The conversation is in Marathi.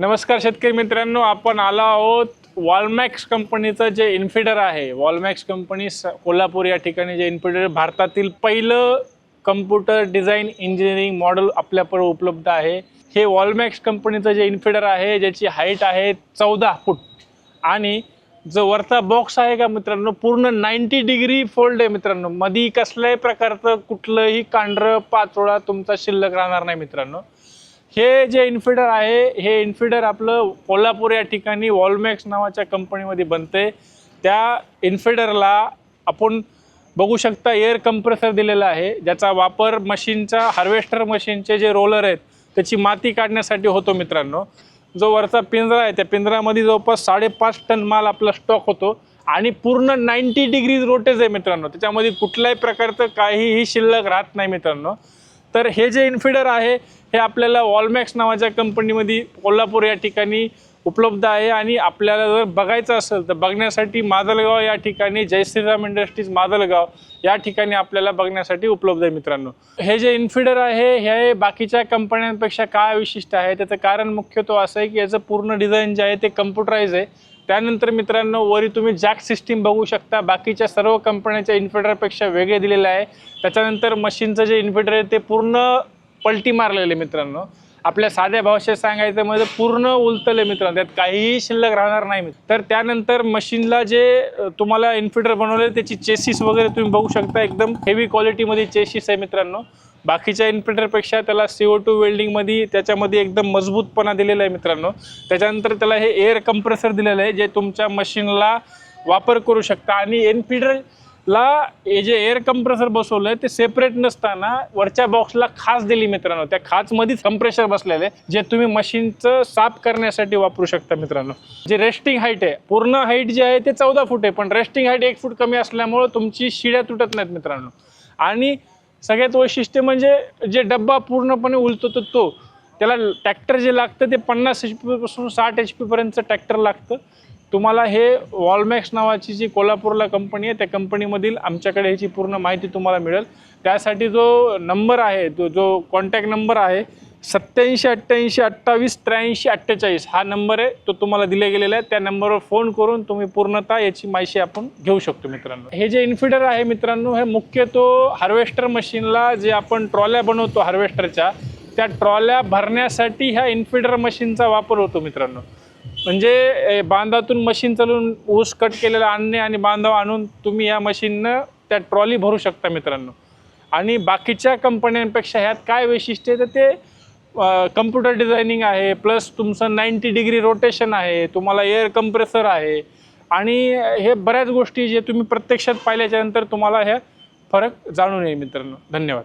नमस्कार शेतकरी मित्रांनो आपण आलो आहोत वॉलमॅक्स कंपनीचं जे इन्फिडर आहे. वॉलमॅक्स कंपनी स- कोल्हापूर या ठिकाणी जे इन्फिडर भारतातील पहिलं कम्प्युटर डिझाईन इंजिनिअरिंग मॉडेल आपल्याकडे उपलब्ध आहे. हे वॉलमॅक्स कंपनीचं जे इन्फिडर आहे ज्याची हाईट आहे चौदा फूट. आणि जो वरचा बॉक्स आहे का मित्रांनो पूर्ण नाईन्टी डिग्री फोल्ड आहे मित्रांनो. मधी कसल्याही प्रकारचं कुठलंही कांढरं पाचोळा तुमचा शिल्लक राहणार नाही मित्रांनो. हे जे इन्फिडर आहे हे इन्फिडर आपलं कोल्हापूर या ठिकाणी वॉलमॅक्स नावाच्या कंपनीमध्ये बनते. त्या इन्फिडरला आपण बघू शकता एअर कंप्रेसर दिलेला आहे ज्याचा वापर मशीनचा हार्वेस्टर मशीनचे जे रोलर आहेत त्याची माती काढण्यासाठी होतो मित्रांनो. जो वरचा पिंजरा आहे त्या पिंजरामध्ये जवळपास साडेपाच टन माल आपला स्टॉक होतो. आणि पूर्ण नाईन्टी डिग्रीज रोटेज आहे मित्रांनो. त्याच्यामध्ये कुठल्याही प्रकारचं काहीही शिल्लक राहत नाही मित्रांनो. तर हे जे इन्फिडर आहे हे आपल्याला वॉलमॅक्स नावाच्या कंपनीमध्ये कोल्हापूर या ठिकाणी उपलब्ध आहे आणि आपल्याला जर बघायचं असेल तर बघण्यासाठी मादलगाव या ठिकाणी जय श्रीराम इंडस्ट्रीज मादलगाव या ठिकाणी आपल्याला बघण्यासाठी उपलब्ध आहे मित्रांनो. हे जे इन्फिडर आहे हे बाकीच्या कंपन्यांपेक्षा काय विशिष्ट आहे? त्याचं कारण मुख्यत्व असं आहे की याचं पूर्ण डिझाईन जे आहे ते कम्प्युटराईज आहे. त्यानंतर मित्रांनो वरी तुम्ही जॅक सिस्टीम बघू शकता. बाकीच्या सर्व कंपन्यांच्या इन्व्हर्टरपेक्षा वेगळे दिलेलं आहे. त्याच्यानंतर मशीनचं जे इन्व्हर्टर आहे ते पूर्ण पलटी मारलेलं आहे मित्रांनो. आपल्या साध्या भाषेत सांगायचं म्हणजे पूर्ण उलतले आहे मित्रांनो. त्यात काहीही शिल्लक राहणार नाही मित्र. तर त्यानंतर मशीनला जे तुम्हाला इन्फिटर बनवले त्याची चेसिस वगैरे तुम्ही बघू शकता. एकदम हेवी क्वालिटीमध्ये चेसिस आहे मित्रांनो. बाकीच्या इन्फिटरपेक्षा त्याला सी ओ टू वेल्डिंगमध्ये त्याच्यामध्ये एकदम मजबूतपणा दिलेला आहे मित्रांनो. त्याच्यानंतर त्याला हे एअर कंप्रेसर दिलेलं आहे जे तुमच्या मशीनला वापर करू शकता. आणि ला हे जे एअर कंप्रेसर बसवलं आहे ते सेपरेट नसताना वरच्या बॉक्सला खास दिली मित्रांनो. त्या खाचमध्येच कंप्रेसर बसलेलं आहे जे तुम्ही मशीनचं साफ करण्यासाठी वापरू शकता मित्रांनो. जे रेस्टिंग हाईट आहे पूर्ण हाईट जे आहे ते चौदा फूट आहे पण रेस्टिंग हाईट एक फूट कमी असल्यामुळं तुमची शिड्या तुटत नाहीत मित्रांनो. आणि सगळ्यात वैशिष्ट्य म्हणजे जे डब्बा पूर्णपणे उलतो तर तो त्याला ट्रॅक्टर जे लागतं ते पन्नास एच पीपासून साठ एच पीपर्यंतचं ट्रॅक्टर लागतं. तुम्हाला हे वॉलमॅक्स नावाची जी कोल्हापूरला कंपनी आहे त्या कंपनीमधील आमच्याकडे ह्याची पूर्ण माहिती तुम्हाला मिळेल. त्यासाठी जो नंबर आहे तो जो कॉन्टॅक्ट नंबर आहे सत्याऐंशी अठ्ठ्याऐंशी अठ्ठावीस त्र्याऐंशी अठ्ठेचाळीस हा नंबर आहे तो तुम्हाला दिला गेलेला आहे. त्या नंबरवर फोन करून तुम्ही पूर्णतः याची माहिती आपण घेऊ शकतो मित्रांनो. हे जे इन्फिडर आहे मित्रांनो हे मुख्यतो हार्वेस्टर मशीनला जे आपण ट्रॉल्या बनवतो हार्वेस्टरच्या त्या ट्रॉल्या भरण्यासाठी ह्या इन्फिडर मशीनचा वापर होतो मित्रांनो. म्हणजे बांधातून मशीन चालून ऊस कट केलेला आणणे आणि बांधाव आणून तुम्ही या मशीननं त्या ट्रॉली भरू शकता मित्रांनो. आणि बाकीच्या कंपन्यांपेक्षा ह्यात काय वैशिष्ट्य आहे तर ते कम्प्युटर डिझायनिंग आहे प्लस तुमचं नाईन्टी डिग्री रोटेशन आहे तुम्हाला एअर कंप्रेसर आहे आणि हे बऱ्याच गोष्टी जे तुम्ही प्रत्यक्षात पाहिल्याच्यानंतर तुम्हाला ह्या फरक जाणून येईल मित्रांनो. धन्यवाद.